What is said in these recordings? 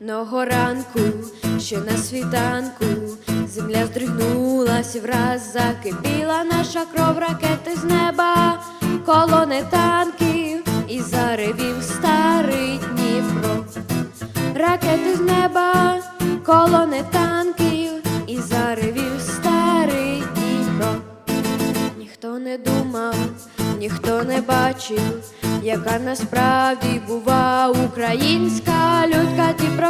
Ного ранку, що на світанку, земля здригнулась враз закипіла наша кров ракети з неба, колони танків і заревів старий Дніпро. Ракети з неба, колони танків і заревів старий Дніпро. Ніхто не думав, ніхто не бачив, яка насправді бува українська ті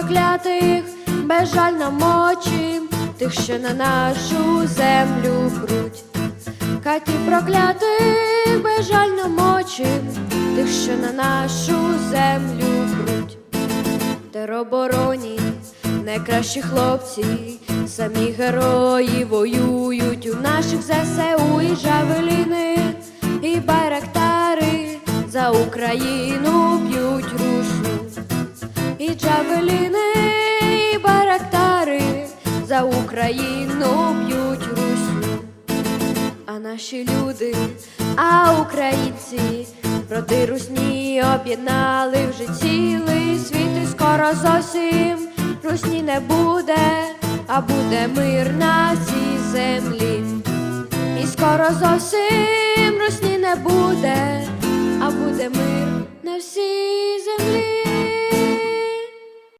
проклятих, безжально мочим тих, що на нашу землю пруть. Каті проклятих, безжально мочим тих, що на нашу землю пруть. Теробороні найкращі хлопці, самі герої воюють у наших ЗСУ і жавеліни, і байрактари за Україну б'ють рушу, і джавеліни, і байрактари за Україну б'ють русню. А наші люди, а українці проти русні об'єднали вже цілий світ і скоро зовсім русні не буде, а буде мир на цій землі. І скоро зовсім русні не буде,